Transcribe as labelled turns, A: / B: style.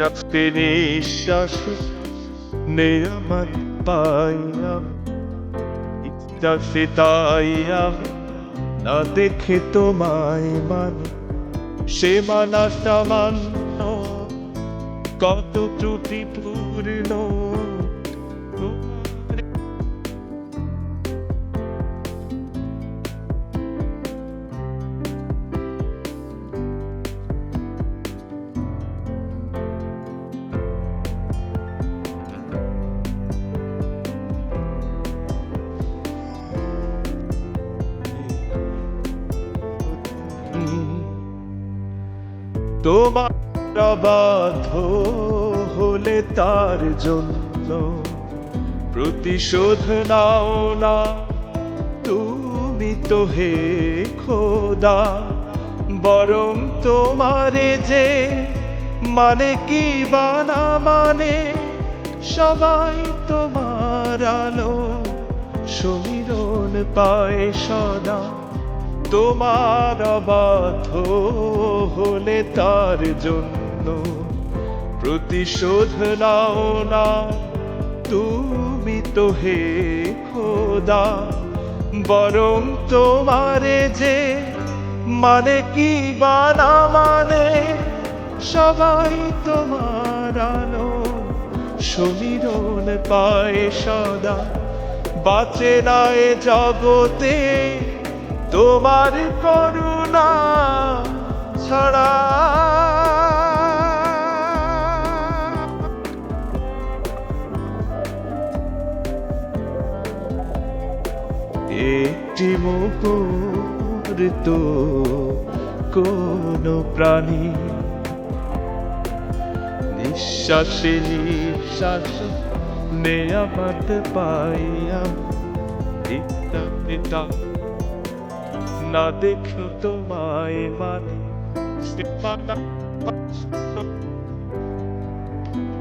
A: রাখতে নিঃশ্বাস নে আমার পাইয়া ইচ্ছা সে তাই আমি না দেখে তোমায় মান। সে মানা সামান্য কত ত্রুটিপূর্ণ তোমার অবাধ হলে তার জন্য প্রতিশোধ নাও না। তুমি তো হে খোদা, বরং তোমারে যে মানে কি বানা মানে সবাই তোমার আলো সমীরণ পায় সদা। তোমার অবাধ হলে তার জন্য। প্রতিশোধ নাও না, তুমি তো হে খোদা। বরং তোমারে যে মানে কি বানা মানে সবাই তোমার আলো। সমীরণ পায় সদা, বাঁচে না এ জগতে তোমার করুণা। ছাড়া। একটি মুকুর তো কোন প্রাণী নিঃশ্বাসে নিঃশ্বাস নেয়া পাতে পাইয়া পিতা পিতা না দেখো তোমায় মানে। সে পাতা